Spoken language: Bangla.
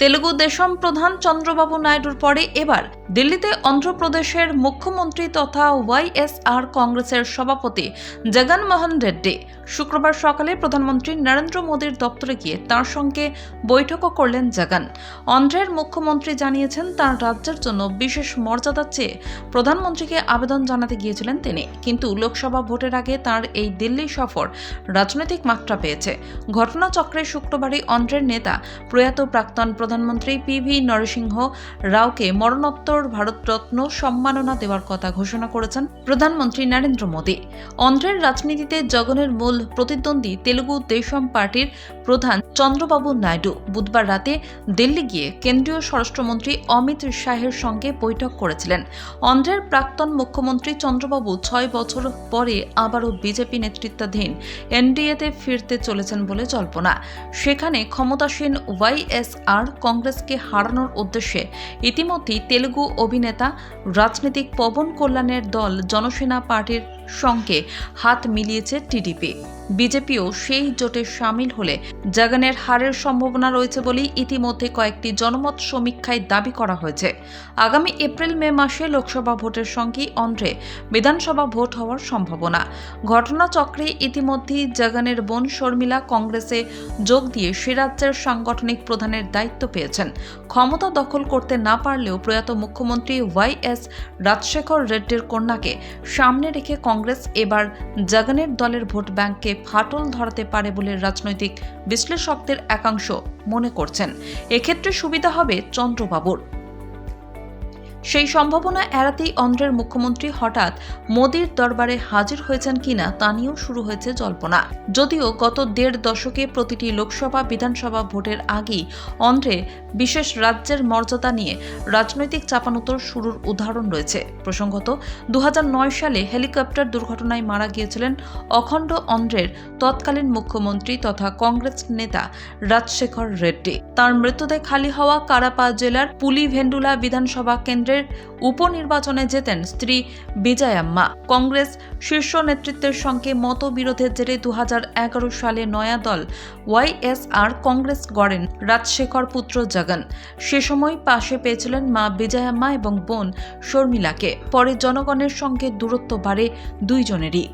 তেলুগু দেশম প্রধান চন্দ্রবাবু নাইডুর পরে এবার দিল্লিতে অন্ধ্রপ্রদেশের মুখ্যমন্ত্রী তথা ওয়াইএসআর কংগ্রেসের সভাপতি জগনমোহন রেড্ডি শুক্রবার সকালে প্রধানমন্ত্রী নরেন্দ্র মোদীর দপ্তরে গিয়ে তার সঙ্গে বৈঠকও করলেন জগন। অন্ধ্রের মুখ্যমন্ত্রী জানিয়েছেন, তার রাজ্যের জন্য বিশেষ মর্যাদা চেয়ে প্রধানমন্ত্রীকে আবেদন জানাতে গিয়েছিলেন তিনি। কিন্তু লোকসভা ভোটের আগে তার এই দিল্লি সফর রাজনৈতিক মাত্রা পেয়েছে। ঘটনাচক্রে শুক্রবারই অন্ধ্রের নেতা প্রয়াত প্রাক্তন প্রধানমন্ত্রী পিভি নরসিংহ রাওকে মরণোত্তর ভারতরত্ন সম্মাননা দেওয়ার কথা ঘোষণা করেছেন প্রধানমন্ত্রী নরেন্দ্র মোদী। অন্ধ্রের রাজনীতিতে জগনের মূল প্রতিদ্বন্দ্বী তেলুগু দেশম পার্টির প্রধান চন্দ্রবাবু নাইডু বুধবার রাতে দিল্লি গিয়ে কেন্দ্রীয় স্বরাষ্ট্রমন্ত্রী অমিত শাহের সঙ্গে বৈঠক করেছিলেন। অন্ধ্রের প্রাক্তন মুখ্যমন্ত্রী চন্দ্রবাবু ছয় বছর পরে আবারও বিজেপি নেতৃত্বাধীন এনডিএতে ফিরতে চলেছেন বলে জল্পনা। সেখানে ক্ষমতাসীন ওয়াইএসআর কংগ্রেসকে হারানোর উদ্দেশ্যে ইতিমধ্যেই তেলুগু অভিনেতা রাজনীতিক পবন কল্যাণের দল জনসেনা পার্টির সঙ্গে হাত মিলিয়েছে টিডিপি। বিজেপিও সেই জোটে সামিল হলে জাগানের হারের সম্ভাবনা রয়েছে বলেই ইতিমধ্যে কয়েকটি জনমত সমীক্ষায় দাবি করা হয়েছে। আগামী এপ্রিল মে মাসে লোকসভা ভোটের সঙ্গেই অন্ধ্রে বিধানসভা ভোট হওয়ার সম্ভাবনা। ঘটনাচক্রে ইতিমধ্যেই জাগানের বোন শর্মিলা কংগ্রেসে যোগ দিয়ে সে রাজ্যের সাংগঠনিক প্রধানের দায়িত্ব পেয়েছেন। ক্ষমতা দখল করতে না পারলেও প্রয়াত মুখ্যমন্ত্রী ওয়াই এস রাজশেখর রেড্ডির কন্যাকে সামনে রেখে কংগ্রেস এবার জাগানের দলের ভোট ব্যাংককে ফাটল ধরাতে পারে বলে রাজনৈতিক বিশ্লেষকদের একাংশ মনে করছেন। এক্ষেত্রে সুবিধা হবে চন্দ্রবাবুর। সেই সম্ভাবনা এড়াতেই অন্ধ্রের মুখ্যমন্ত্রী হঠাৎ মোদির দরবারে হাজির হয়েছেন কিনা তা নিয়েও শুরু হয়েছে জল্পনা। যদিও গত দেড় দশকে প্রতিটি লোকসভা, বিধানসভা ভোটের আগেই অন্ধ্রে বিশেষ রাজ্যের মর্যাদা নিয়ে রাজনৈতিক চাপানোতর শুরুর উদাহরণ রয়েছে। প্রসঙ্গত দু হাজার নয় সালে হেলিকপ্টার দুর্ঘটনায় মারা গিয়েছিলেন অখণ্ড অন্ধ্রের তৎকালীন মুখ্যমন্ত্রী তথা কংগ্রেস নেতা রাজশেখর রেড্ডি। তার মৃতদেহ খালি হওয়া কারাপা জেলার পুলিভেন্ডুলা বিধানসভা কেন্দ্রের উপনির্বাচনে জেতেন স্ত্রী বিজয়াম্মা। কংগ্রেস শীর্ষ নেতৃত্বের সঙ্গে মতবিরোধের জেরে দু হাজার এগারো সালে নয়া দল ওয়াইএসআর কংগ্রেস গড়েন রাজশেখর পুত্র জগন। সে সময় পাশে পেয়েছিলেন মা বিজয়াম্মা এবং বোন শর্মিলাকে। পরে জনগণের সঙ্গে দূরত্ব বাড়ে দুইজনেরই।